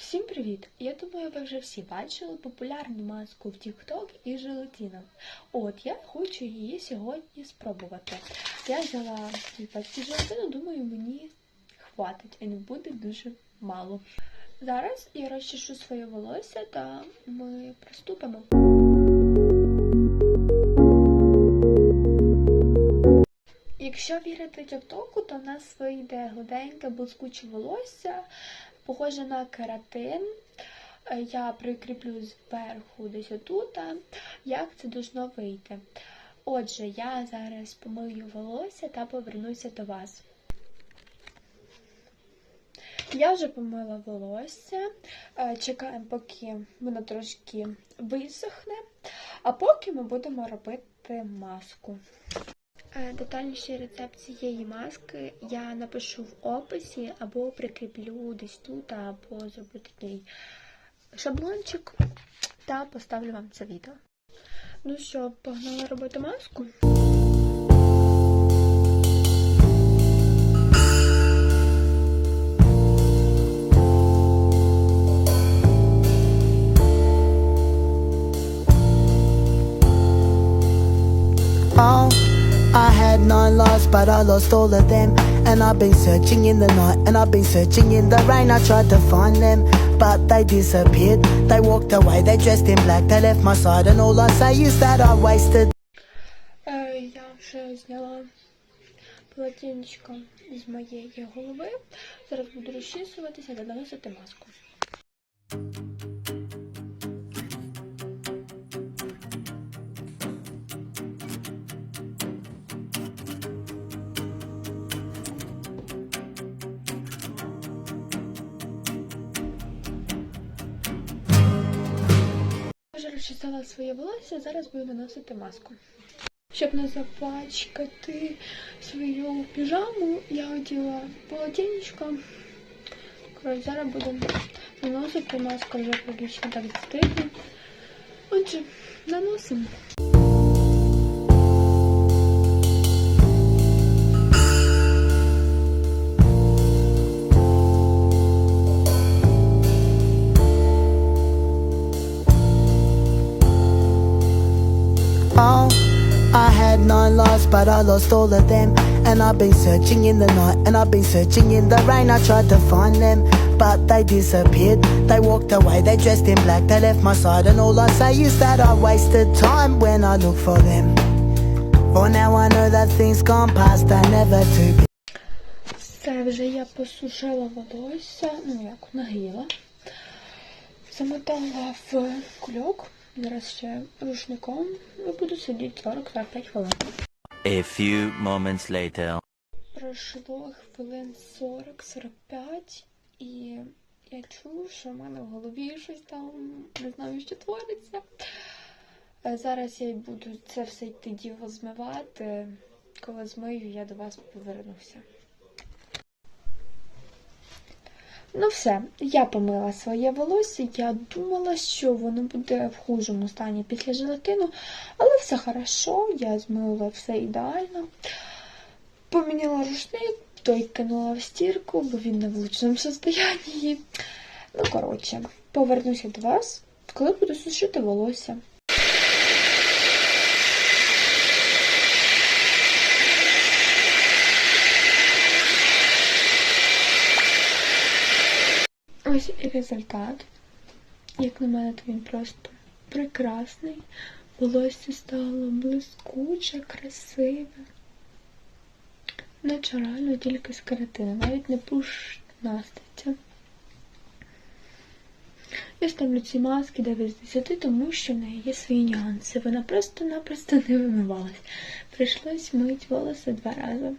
Всім привіт! Я думаю, ви вже всі бачили популярну маску в TikTok із желатином. От я хочу її сьогодні спробувати. Я взяла дві пачки желатину, думаю, мені хватить і не буде дуже мало. Зараз я розчешу своє волосся та ми приступимо. Якщо вірити Тіктоку, то в нас вийде гладеньке блискуче волосся, похоже на кератин. Е, Я прикріплю зверху десь отут, як це должно вийти. Отже, я зараз помию волосся та повернуся до вас. Я вже помила волосся, Е, чекаємо, поки воно трошки висохне, а поки ми будемо робити маску. Е, Детальніший рецепт цієї маски я напишу в описі або прикріплю десь тут, або зроблю такий шаблончик та поставлю вам це відео. Ну що, погнали робити маску? Oh, had nine lives, but I lost all of them. And I've been searching in the night, and I've been searching in the rain. I tried to find them, but they disappeared. They walked away, they dressed in black, they left my side, and all I say is that I wasted. Е, я вже зняла полотенечко з моєї голови. Зараз буду розчісуватися та наносити маску. Вже своє волосся, зараз буду наносити маску. Щоб не запачкати свою піжаму, я оділа полотенечко. Коротше, зараз буду наносити маску вже практично так застигне. Отже, наносимо. I had nine lives, but I lost all of them. And I've been searching in the night, and I've been searching in the rain. I tried to find them, but they disappeared. They walked away, they dressed in black, they left my side. And all I say is that I wasted time when I look for them. For now I know that things gone past are never to be. Все, вже я посушила волосся, ну як нагріла. Замотала в кульок. Зараз ще рушником і буду сидіти 40-45 хвилин. A few moments later. Пройшло хвилин 40-45 і я чую, що в мене в голові щось там не знаю, що твориться. Е, Зараз я буду це все йти діло змивати. Коли змию, я до вас повернуся. Ну все, я помила своє волосся. Я думала, що воно буде в хужому стані після желатину, але все хорошо, я змила все ідеально. Поміняла рушник, той кинула в стірку, бо він не в лучшому состоянні. Ну, коротше, повернуся до вас, коли буду сушити волосся. Ось і результат. Як на мене, то він просто прекрасний. Волосся стало блискуче, красиве. Натурально тільки з кератину, навіть не пушнаститься. Я ставлю ці маски 9 з 10, тому що в неї є свої нюанси. Вона просто-напросто не вимивалась. Прийшлось мити волоси два рази.